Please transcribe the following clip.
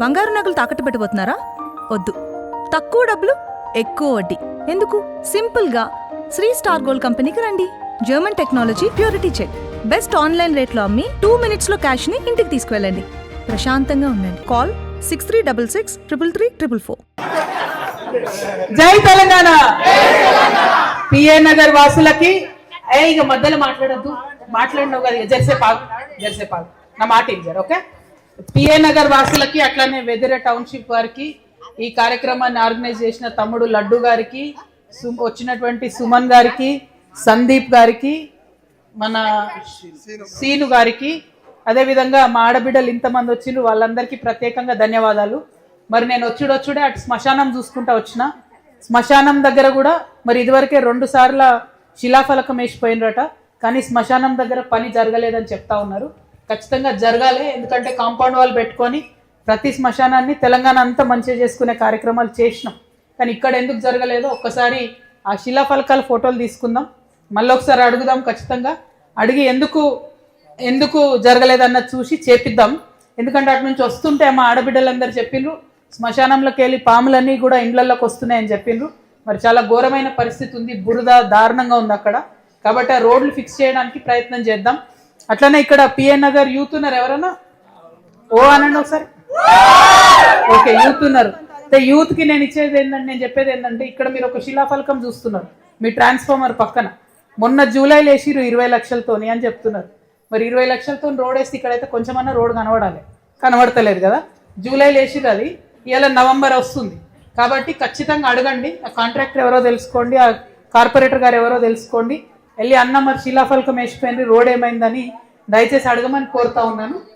బంగారు నగలు తాకట్టు పెట్టబోతున్నారా వద్దు. తక్కువ డబ్బులు ఎక్కువ వడ్డీ. ఎందుకు? సింపుల్గా. శ్రీ స్టార్ గోల్డ్ కంపెనీకి రండి. German technology purity check. Best online రేట్లో అమ్మి టూ మినిట్స్లో క్యాష్ని ఇంటికి తీసుకువెళ్ళండి. ప్రశాంతంగా ఉండండి. Call six three double six triple three triple four. జై తెలంగాణ! పిఏ నగర్ వాసులకి ఏ ఇక మధ్యలో మాట్లాడద్దు. మాట్లాడినావు కదా ఇక పాగు ఆగు పాగు. నా మాట ఇచ్చారు ఓకే? పిఏ నగర్ వాసులకి అట్లానే వెదిర టౌన్షిప్ వారికి ఈ కార్యక్రమాన్ని ఆర్గనైజ్ చేసిన తమ్ముడు లడ్డు గారికి సు- వచ్చినటువంటి సుమన్ గారికి సందీప్ గారికి మన సీను గారికి అదే విధంగా మా ఆడబిడ్డలు ఇంతమంది వచ్చిండ్రు వాళ్ళందరికీ ప్రత్యేకంగా ధన్యవాదాలు. మరి నేను వచ్చుడొచ్చుడే అటు శ్మశానం చూసుకుంటా వచ్చిన. శ్మశానం దగ్గర కూడా మరి ఇదివరకే రెండు సార్ల శిలాఫలకం వేసిపోయినరట కానీ శ్మశానం దగ్గర పని జరగలేదని చెప్తా ఉన్నారు. ఖచ్చితంగా జరగాలి. ఎందుకంటే కాంపౌండ్ వాళ్ళు పెట్టుకొని ప్రతి శ్మశానాన్ని తెలంగాణ అంతా మంచిగా చేసుకునే కార్యక్రమాలు చేసినాం. కానీ ఇక్కడ ఎందుకు జరగలేదో ఒక్కసారి ఆ శిలాఫలకాల ఫోటోలు తీసుకుందాం. మళ్ళీ ఒకసారి అడుగుదాం ఖచ్చితంగా. అడిగి ఎందుకు ఎందుకు జరగలేదన్నది చూసి చేపిద్దాం. ఎందుకంటే అటు నుంచి వస్తుంటే మా ఆడబిడ్డలందరూ చెప్పిండ్రు శ్మశానంలోకి వెళ్ళి పాములన్నీ కూడా ఇండ్లలోకి వస్తున్నాయని చెప్పిండ్రు మరి చాలా ఘోరమైన పరిస్థితి ఉంది. బురద దారుణంగా ఉంది అక్కడ. కాబట్టి ఆ రోడ్లు ఫిక్స్ చేయడానికి ప్రయత్నం చేద్దాం. అట్లనే ఇక్కడ పిఎన్ నగర్ యూత్ ఉన్నారు ఎవరన్నా? ఓ అనండి ఒకసారి. ఓకే యూత్ ఉన్నారు. యూత్కి నేను ఇచ్చేది ఏంటంటే నేను చెప్పేది ఏంటంటే ఇక్కడ మీరు ఒక శిలాఫలకం చూస్తున్నారు. మీ ట్రాన్స్ఫార్మర్ పక్కన. మొన్న జూలైలో వేసిరు ఇరవై లక్షలతోని అని చెప్తున్నారు. మరి ఇరవై లక్షలతో రోడ్ వేస్తే ఇక్కడైతే కొంచెమన్నా రోడ్ కనబడాలి. కనబడతలేదు కదా? జూలైలో వేసిరు అది. ఇవాళ నవంబర్ వస్తుంది. కాబట్టి ఖచ్చితంగా అడగండి. ఆ కాంట్రాక్టర్ ఎవరో తెలుసుకోండి. ఆ కార్పొరేటర్ గారు ఎవరో తెలుసుకోండి. వెళ్ళి అన్న మరి శిలాఫలకం వేసిపోయింది రోడ్ ఏమైందని దయచేసి అడగమని కోరుతా ఉన్నాను.